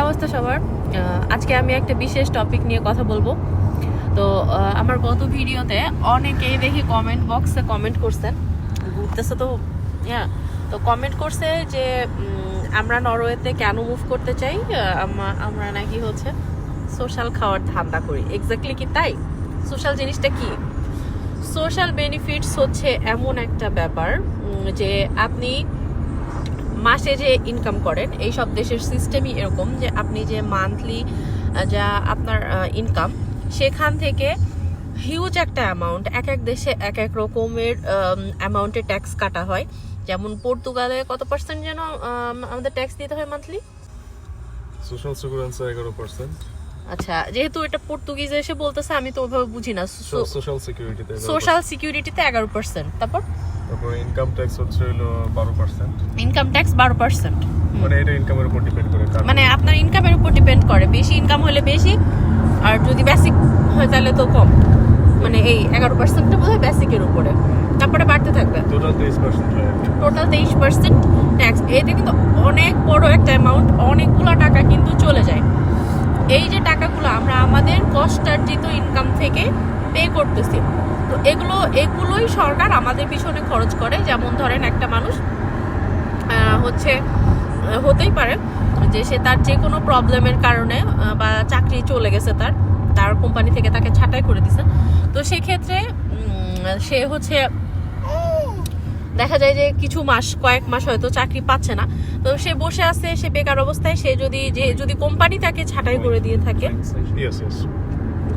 অবস্থা সবার। আজকে আমি একটা বিশেষ টপিক নিয়ে কথা বলব। তো আমার গত ভিডিওতে অনেকেই দেখি কমেন্ট বক্সে কমেন্ট করছেন ঘুরতেছে তো হ্যাঁ তো কমেন্ট করছে যে আমরা নরওয়েতে কেন মুভ করতে চাই? আমা- আমরা নাকি হচ্ছে সোশ্যাল খাওয়ার ধান্দা করি। এক্স্যাক্টলি কি তাই? সোশ্যাল জিনিসটা কি? সোশ্যাল বেনিফিটস হচ্ছে এমন একটা ব্যাপার যে আপনি মাসে যে ইনকাম করেন এই সব দেশের সিস্টেমই এরকম যে আপনি যে মান্থলি যা আপনার ইনকাম সেখান থেকে হিউজ একটা অ্যামাউন্ট এক এক দেশে এক এক রকমের অ্যামাউন্টে ট্যাক্স কাটা হয়। যেমন পর্তুগালে কত পার্সেন্ট যেন আমাদের ট্যাক্স দিতে হয় মান্থলি সোশ্যাল সিকিউরেন্সি এগারো পার্সেন্ট আচ্ছা যেহেতু এটা পর্তুগিজে এসে বলতেছে আমি তো ওইভাবে বুঝি না। সোশ্যাল সিকিউরিটিতে সোশ্যাল সিকিউরিটিতে এগারো পার্সেন্ট তারপর? তারপর ইনকাম ট্যাক্স হচ্ছে হলো বারো পার্সেন্ট ইনকাম ট্যাক্স বারো পার্সেন্ট মানে এটা ইনকামের উপর ডিপেন্ড করে মানে আপনার ইনকামের উপর ডিপেন্ড করে। বেশি ইনকাম হলে বেশি আর যদি বেসিক হয় তাহলে তো কম। মানে এই এগারো পার্সেন্টটা বোধ হয় বেসিকের উপরে। তারপরে বাড়তে থাকবে। টোটাল তেইশ পার্সেন্ট হয় টোটাল তেইশ পার্সেন্ট ট্যাক্স এতে কিন্তু অনেক বড় একটা অ্যামাউন্ট অনেকগুলো টাকা কিন্তু চলে যায়। এই যে টাকাগুলো আমরা আমাদের কষ্টার্জিত ইনকাম থেকে পে করতেছি, তো এগুলো, এগুলোই সরকার আমাদের পিছনে খরচ করে। যেমন ধরেন একটা মানুষ হচ্ছে হতেই পারে যে সে তার যে কোনো প্রবলেমের কারণে বা চাকরি চলে গেছে তার তার কোম্পানি থেকে তাকে ছাঁটাই করে দিছে। তো সেক্ষেত্রে সে হচ্ছে দেখা যায় যে কিছু মাস কয়েক মাস হয়তো চাকরি পাচ্ছে না। তো সে বসে আছে সে বেকার অবস্থায় সে যদি যে যদি কোম্পানি তাকে ছাঁটাই করে দিয়ে থাকে।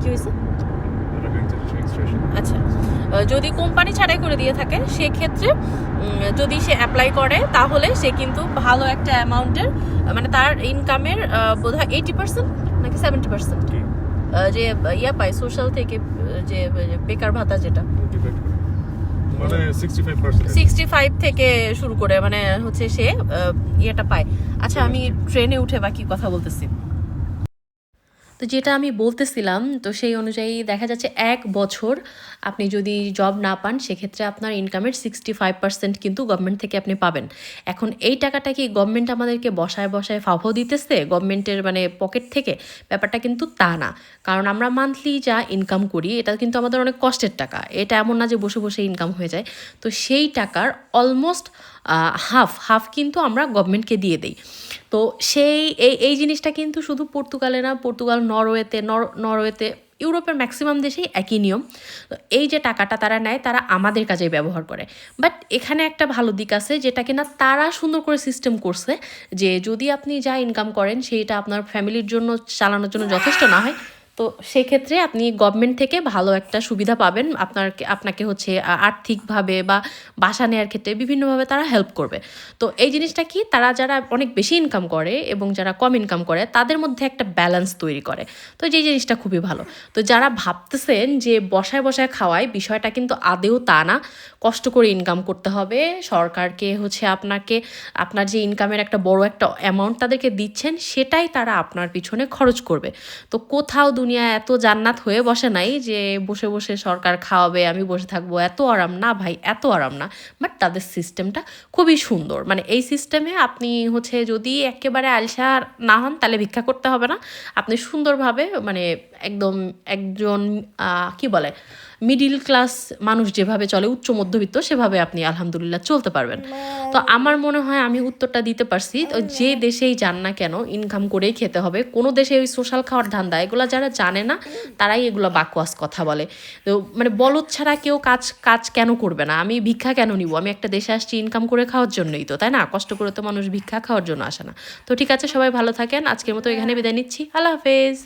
কি হয়েছে? আচ্ছা। যদি কোম্পানি ছাড়াই করে দিয়ে থাকে সেক্ষেত্রে যদি সে অ্যাপ্লাই করে তাহলে সে কিন্তু ভালো একটা অ্যামাউন্টের মানে তার ইনকামের বোধ হয় এইটি পার্সেন্ট নাকি সেভেন্টি পার্সেন্ট যে ইয়া পায় সোশ্যাল থেকে যে বেকার ভাতা যেটা। মানে sixty five percent sixty five থেকে শুরু করে মানে হচ্ছে সে ইয়েটা পায়। আচ্ছা আমি ট্রেনে উঠে বাকি কথা বলতেছি। তো যেটা আমি বলতেছিলাম, তো সেই অনুযায়ী দেখা যাচ্ছে এক বছর আপনি যদি জব না পান, সেক্ষেত্রে আপনার ইনকামের সিক্সটি ফাইভ পার্সেন্ট কিন্তু গভর্নমেন্ট থেকে আপনি পাবেন। এখন এই টাকাটা কি গভর্নমেন্ট আমাদেরকে বসায় বসায় ফাফো দিতেছে? গভর্নমেন্টের মানে পকেট থেকে? ব্যাপারটা কিন্তু তা না। কারণ আমরা মান্থলি যা ইনকাম করি, এটা কিন্তু আমাদের অনেক কষ্টের টাকা। এটা এমন না যে বসে বসে ইনকাম হয়ে যায়। তো সেই টাকার অলমোস্ট হাফ হাফ কিন্তু আমরা গভর্নমেন্টকে দিয়ে দিই। তো সেই, এই এই জিনিসটা কিন্তু শুধু পর্তুগালে না, পর্তুগাল নরওয়েতে, নর- নরওয়েতে, ইউরোপের ম্যাক্সিমাম দেশেই একই নিয়ম। তো এই যে টাকাটা তারা নেয়, তারা আমাদের কাজে ব্যবহার করে। বাট এখানে একটা ভালো দিক আছে, যেটা কিনা তারা সুন্দর করে সিস্টেম করছে, যে যদি আপনি যা ইনকাম করেন, সেইটা আপনার ফ্যামিলির জন্য চালানোর জন্য যথেষ্ট না হয় তো সেক্ষেত্রে আপনি গভর্নমেন্ট থেকে ভালো একটা সুবিধা পাবেন। আপনার আপনাকে হচ্ছে আর্থিকভাবে বা বাসা নেওয়ার ক্ষেত্রে বিভিন্নভাবে তারা হেল্প করবে। তো এই জিনিসটা কি? তারা যারা অনেক বেশি ইনকাম করে এবং যারা কম ইনকাম করে, তাদের মধ্যে একটা ব্যালেন্স তৈরি করে। তো যে জিনিসটা খুবই ভালো। তো যারা ভাবতেছেন যে বসায় বসায় খাওয়ায়, বিষয়টা কিন্তু আদেও তা না। কষ্ট করে ইনকাম করতে হবে। সরকারকে হচ্ছে আপনাকে, আপনার যে ইনকামের একটা বড় একটা অ্যামাউন্ট তাদেরকে দিচ্ছেন, সেটাই তারা আপনার পিছনে খরচ করবে। তো কোথাও দুনিয়া এত জান্নাত হয়ে বসে নাই যে বসে বসে সরকার খাওয়াবে, আমি বসে থাকব। এত আরাম, না ভাই, এত আরাম না। বাট তাদের সিস্টেমটা খুবই সুন্দর। মানে এই সিস্টেমে আপনি হচ্ছে যদি একেবারে আলসা না হন, তাহলে ভিক্ষা করতে হবে না। আপনি সুন্দরভাবে মানে একদম একজন কি বলে মিডিল ক্লাস মানুষ যেভাবে চলে উচ্চ মধ্যবিত্ত সেভাবে আপনি আলহামদুলিল্লাহ চলতে পারবেন। তো আমার মনে হয় আমি উত্তরটা দিতে পারছি তো যে দেশেই যান না কেন ইনকাম করেই খেতে হবে। কোনো দেশে ওই সোশ্যাল খাওয়ার ধান্দা এগুলো যারা জানে না তারাই এগুলো বাকওয়াস কথা বলে। তো মানে বলদ ছাড়া কেউ কাজ কাজ কেন করবে না? আমি ভিক্ষা কেন নিব? আমি একটা দেশে আসছি ইনকাম করে খাওয়ার জন্যই তো তাই না? কষ্ট করে তো মানুষ ভিক্ষা খাওয়ার জন্য আসে না। তো ঠিক আছে সবাই ভালো থাকেন। আজকের মতো এখানে বিদায় নিচ্ছি। আল্লাহ হাফেজ।